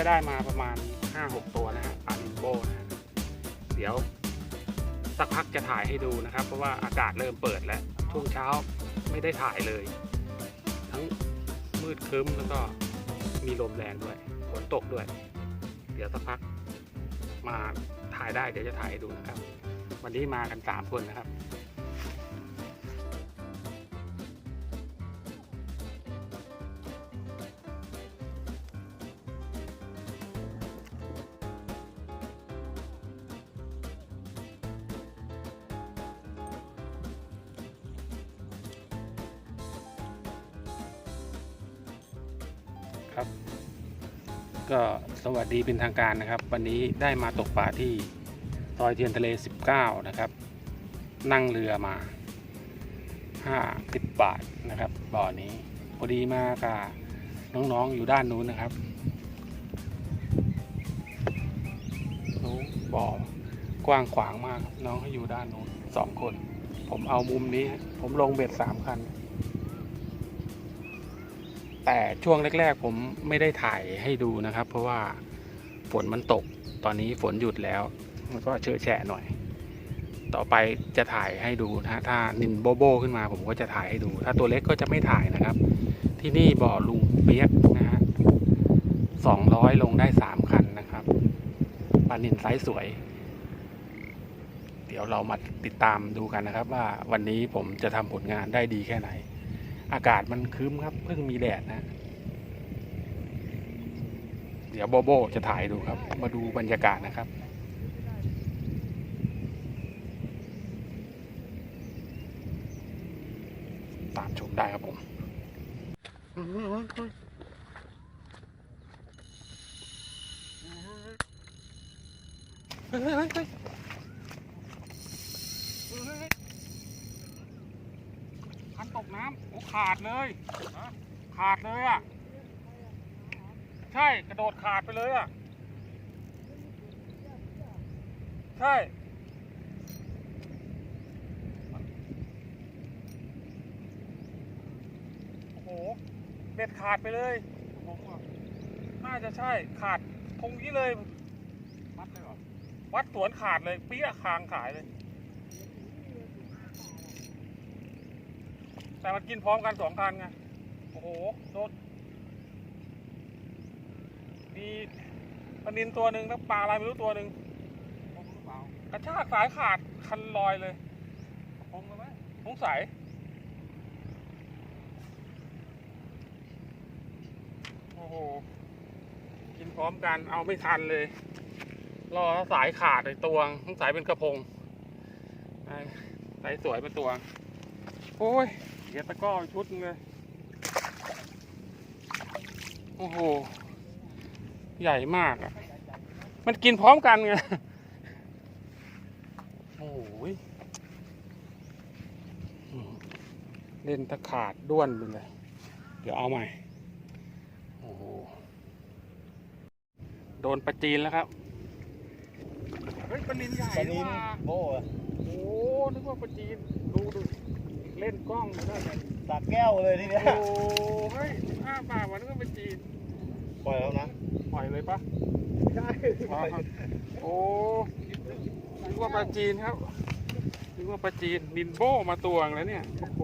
ก็ได้มาประมาณ 5-6 ตัวนะฮะปลาลิมโบนะฮะเดี๋ยวสักพักจะถ่ายให้ดูนะครับ เพราะว่าอากาศเริ่มเปิดแล้ว ช่วงเช้าไม่ได้ถ่ายเลย ทั้งมืดครึ้มแล้วก็มีลมแรงด้วยฝนตกด้วย เดี๋ยวสักพักมาถ่ายได้เดี๋ยวจะถ่ายให้ดูนะครับ วันนี้มากัน 3 คนนะครับ ครับ ก็สวัสดีเป็นทางการนะครับ วันนี้ได้มาตกปลาที่ซอยเทียนทะเล 19 นะครับ นั่งเรือมา 50 บาทนะครับบ่อนี้พอดีมากับน้องๆอยู่ด้านนู้นนะครับโอ้บ่อกว้างขวางมากครับน้องเขาอยู่ด้านนู้นสองคน ผมเอามุมนี้ ผมลงเบ็ดสามคัน แต่ช่วงแรก ๆ ผมไม่ได้ถ่ายให้ดูนะครับ เพราะว่าฝนมันตก ตอนนี้ฝนหยุดแล้วมันก็เชอะแฉะหน่อย ต่อไปจะถ่ายให้ดูนะถ้านินโบโบขึ้นมา ผมก็จะถ่ายให้ดู ถ้าตัวเล็กก็จะไม่ถ่ายนะครับ ที่นี่บ่อลุงเปียกนะฮะสองร้อยลงได้สามคันนะครับปลานินไซส์สวย เดี๋ยวเรามาติดตามดูกันนะครับ ว่าวันนี้ผมจะทำผลงานได้ดีแค่ไหน อากาศมันครึ้มครับ เพิ่งมีแดดนะ เดี๋ยวโบโบจะถ่ายดูครับ มาดูบรรยากาศนะครับตามชมได้ครับผมเฮ้ยเฮ้ยเฮ้ยเฮ้ยเฮ้ย คั น้ำโอ้ขาดเลย ขาดเลยอะ ใช่กระโดดขาดไปเลยอะ ใช่โอ้โหเบ็ดขาดไปเลยผมน่าจะใช่ขาดตรงนี้เลยวัดเลยเหรอวัดสวนขาดเลย เปี้ยคางขายเลย แต่มันกินพร้อมกันสองคันไง โอ้โหโดนมีปลานินตัวหนึ่งแล้วปลาอะไรไม่รู้ตัวหนึ่งกระชากสายขาดคันลอยเลยคงเลยไหมสงสัยโอ้โห กินพร้อมกันเอาไม่ทันเลย รอสายขาดไอตัวงสงสัยเป็นกระพงสายสวยเป็นตัว โอ้ย เดี๋ยวตะกร้ออีกชุดหนึงเลย โอ้โห ใหญ่มากอะ มันกินพร้อมกันไง โอ้ยอืมเล่นตะขาดด้วนไปเลย เดี๋ยวเอาใหม่ โอ้โห โดนประจีนแล้วครับ เฮ้ยปลานินใหญ่ปลานินว่ะโบ้อะโอ้นึกว่าประจีน ดูดู เล่นกล้องอยู่ได้ไงตักแก้วเลยทีเนี้ยโอ้เฮ้ยอ้าปากมันก็เป็นจีนปล่อยแล้วนะปล่อยเลยปะไม่ได้อ๋อโอ้นึกว่าปลาจีนครับนึกว่าปลาจีนบินโบมาตวงแล้วเนี่ยโอ้โห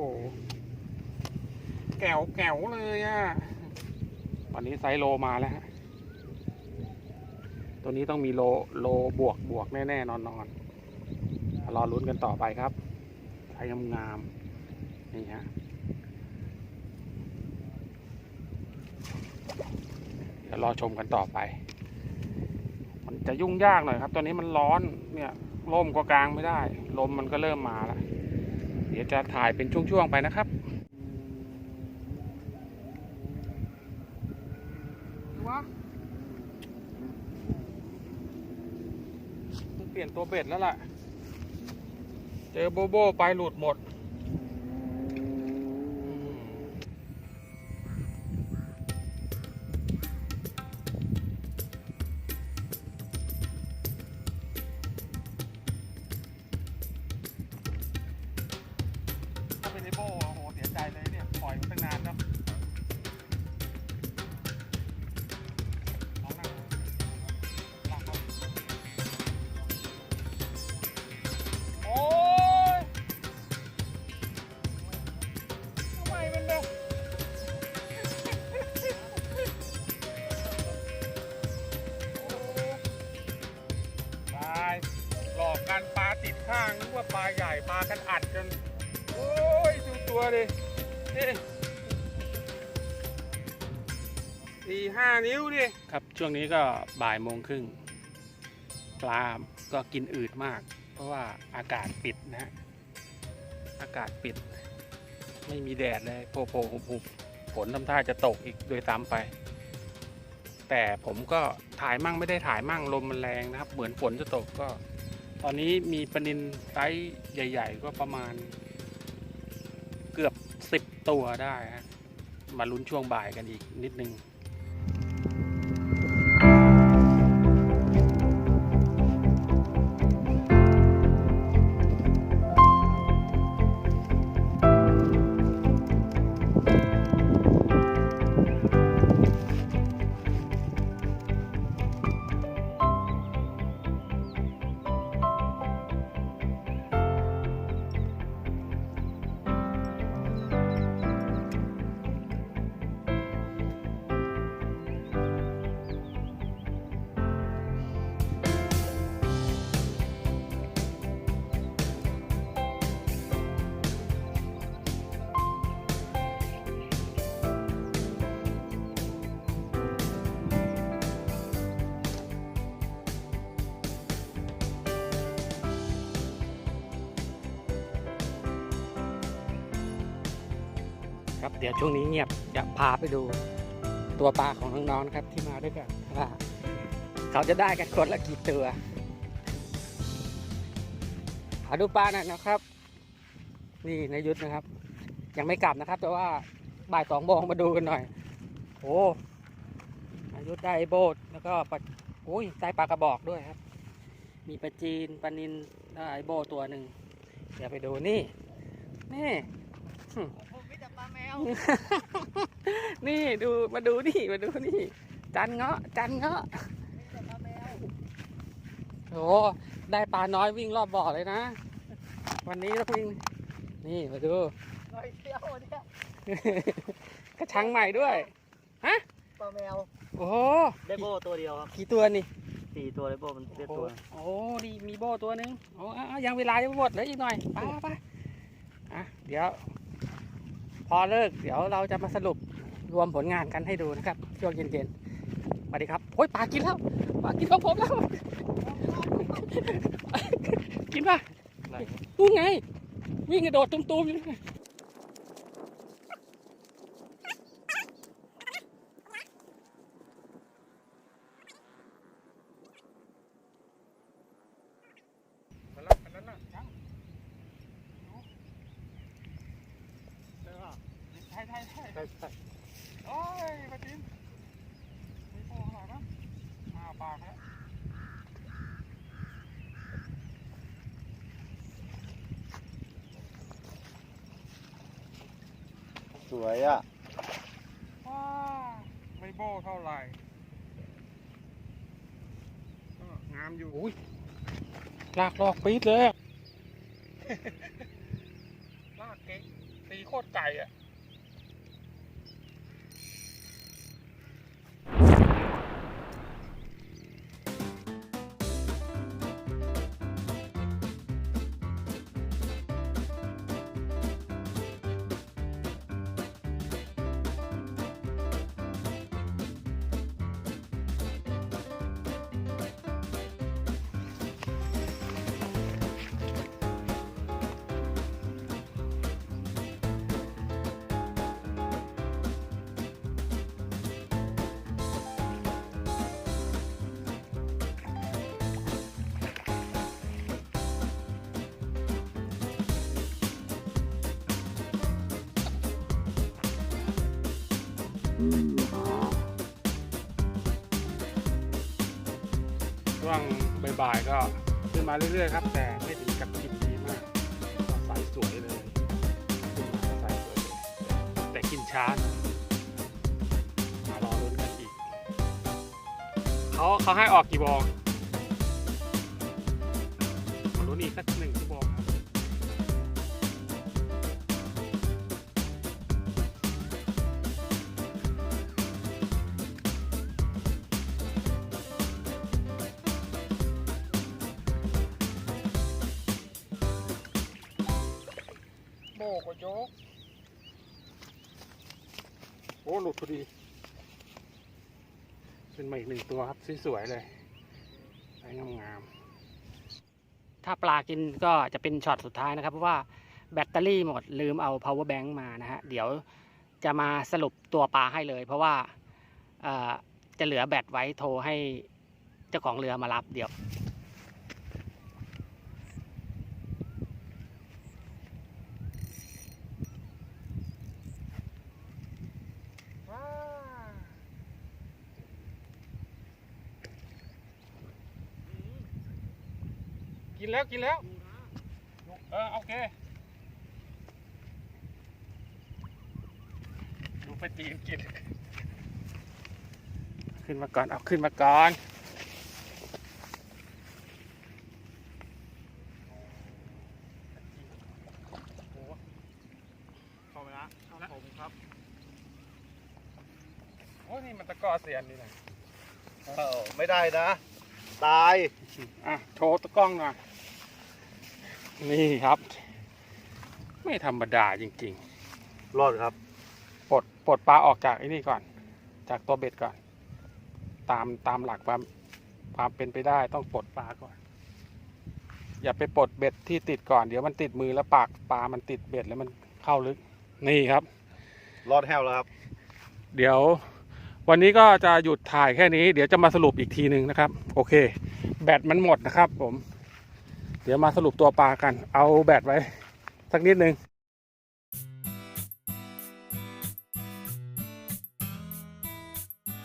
แก้วแก้วเลยอะตอนนี้ไซส์โลมาแล้วฮะตัวนี้ต้องมีโลโลบวกบวกแน่ๆนอนนอนๆรอลุ้นกันต่อไปครับไซส์งามๆ นี่ฮะเดี๋ยวรอชมกันต่อไป มันจะยุ่งยากหน่อยครับ ตอนนี้มันร้อนเนี่ยร่มก็กลางไม่ได้ ลมมันก็เริ่มมาแล้ว เดี๋ยวจะถ่ายเป็นช่วงๆไปนะครับเปลี่ยนตัวเบ็ดแล้วล่ะ เจอโบโบไปหลุดหมด ก็ดิสี่ห้านิ้วดิ ครับ ช่วงนี้ก็บ่ายโมงครึ่ง ปลาก็กินอืดมาก เพราะว่าอากาศปิดนะฮะ อากาศปิด ไม่มีแดดเลยโผล่ๆหุบฝนทำท่าจะตกอีกโดยซ้ำไป แต่ผมก็ถ่ายมั่งไม่ได้ถ่ายมั่งลมมันแรงนะครับ เหมือนฝนจะตกก็ ตอนนี้มีปนินไซส์ใหญ่ ๆ ก็ประมาณ สิบตัวได้ฮะมาลุ้นช่วงบ่ายกันอีกนิดนึง ครับ เดี๋ยวช่วงนี้เงียบจะพาไปดูตัวปลาของน้องๆครับที่มาด้วยกันว่าเขาจะได้กันคนละกี่ตัวขอดูปลาหน่อยนะครับ นี่นายยุทธนะครับ ยังไม่กลับนะครับ แต่ว่าบ่ายสองโมงมาดูกันหน่อยโอ้นายุทธได้โบดแล้วก็ปลาโอ้ยได้ปลากระบอกด้วยครับ มีปลาจีนปลานินได้ไอโบตัวหนึ่งเดี๋ยวไปดูนี่นี่ นี่ดูมาดูนี่มาดูนี่ จันเงาะ จันเงาะมีแต่ปลาแมวโอ้ได้ปลาน้อยวิ่งรอบบ่อเลยนะ วันนี้ต้องวิ่ง นี่มาดูน้อยเที่ยวเนี่ยกระชังใหม่ด้วยปลาแมว โอ้โหได้โบตัวเดียวครับกี่ตัวนี่สี่ตัวได้โบมันได้ตัว โอ้โหดีมีโบตัวหนึ่งโอ้เอาเอายังเวลายังไม่หมดเหลยอีกหน่อยไปไปไปอะเดี๋ยว พอเลิกเดี๋ยวเราจะมาสรุปรวมผลงานกันให้ดูนะครับ ช่วงเย็นๆสวัสดีครับโอ้ยปลากินแล้วปลากินของผมแล้ว กินป่ะ ไหนนู่นไง วิ่งกระโดดตุ้มๆอยู่นั่นไงมาแล้วอันนั้นน่ะยังดูเจอป่ะ ใช่ใช่ใช่ใช่ใช่โอ้ยปลาจีนมีโป่งหน่อยนะอ้าปากแล้วสวยอะว้าไม่โบ้เท่าไหร่ก็งามอยู่อุ้ยลากลอกปี๊ดเลยอะลากเก่งตีโคตรไก่อะ ช่วงบ่ายๆก็ขึ้นมาเรื่อยๆครับ แต่ไม่ถึงกับกินดีมากก็ใสสวยเลยขึ้นมาสายสวยเลยแต่กินช้าหน่อยมารอลุ้นกันอีกเขาเขาให้ออกกี่โมงมาลุ้นอีกสักหนึ่ง โมงครับจ๊ก โอ้ หลุดพอดี เป็นมาอีกหนึ่งตัวครับสวยๆเลยใช้งามถ้าปลากินก็จะเป็นช็อตสุดท้ายนะครับ เพราะว่าแบตเตอรี่หมดลืมเอา power bank มานะฮะ เดี๋ยวจะมาสรุปตัวปลาให้เลย เพราะว่าเอ่อจะเหลือแบตไว้โทรให้เจ้าของเรือมารับเดี๋ยว แล้วกินแล้ว เออโอเค ดูไปตีนกิน ขึ้นมาก่อน เอาขึ้นมาก่อน เข้าไปละครับผมครับ โอ้นี่มันตะกร้อเสียนนี่นะ เออไม่ได้นะ ตาย อะ โชว์ตะกล้องหน่อย นี่ครับ ไม่ธรรมดาจริงรอดครับ ๆปลดปลดปลาออกจากไอ้นี่ก่อน จากตัวเบ็ดก่อน ตามตามหลักความความเป็นไปได้ต้องปลดปลาก่อน อย่าไปปลดเบ็ดที่ติดก่อนเดี๋ยวมันติดมือแล้วปากปลามันติดเบ็ดแล้วมันเข้าลึก นี่ครับ รอดแห้วแล้วครับ เดี๋ยววันนี้ก็จะหยุดถ่ายแค่นี้ เดี๋ยวจะมาสรุปอีกทีหนึ่งนะครับ โอเค แบตมันหมดนะครับผม เดี๋ยวมาสรุปตัวปลากัน เอาแบตไว้ สักนิดนึง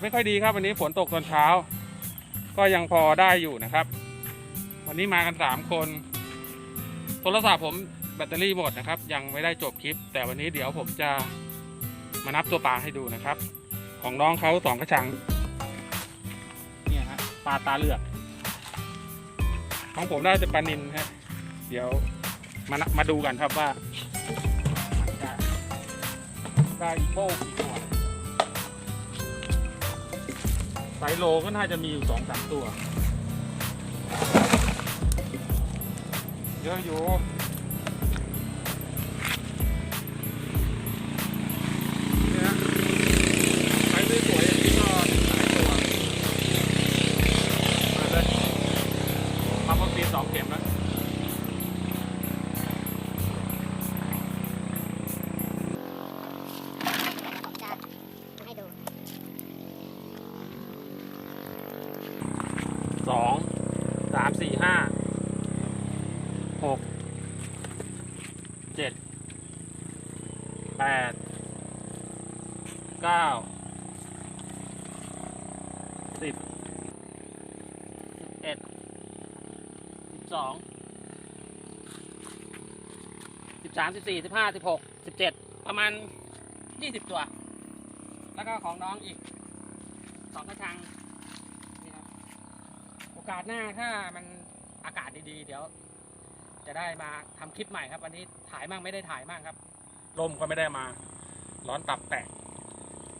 ไม่ค่อยดีครับวันนี้ฝนตกตอนเช้า ก็ยังพอได้อยู่นะครับ วันนี้มากันสามคน โทรศัพท์ผมแบตเตอรี่หมดนะครับ ยังไม่ได้จบคลิป แต่วันนี้เดี๋ยวผมจะมานับตัวปลาให้ดูนะครับ ของน้องเขาสองกระชัง เนี่ยฮะปลาตาเลือก ของผมได้จะปลานินฮะเดี๋ยวมามาดูกันครับว่ามันจะได้อีโป้กี่ตัวไซส์โลก็น่าจะมีอยู่สองสามตัว เยอะอยู่ สี่ห้าหกเจ็ดแปดเก้าสิบสิบเอ็ดสิบสองสิบสามสิบสี่สิบห้าสิบหกสิบเจ็ดประมาณยี่สิบตัว แล้วก็ของน้องอีกสองกระชัง อกาสหน้าถ้ามันอากาศดีๆ เดี๋ยว จะได้มาทำคลิปใหม่ครับ วันนี้ถ่ายมั่งไม่ได้ถ่ายมั่งครับลมก็ไม่ได้มา ร้อนตับแตก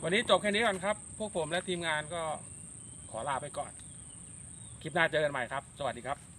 วันนี้จบแค่นี้ก่อนครับ พวกผมและทีมงานก็ขอลาไปก่อน คลิปหน้าเจอกันใหม่ครับ สวัสดีครับ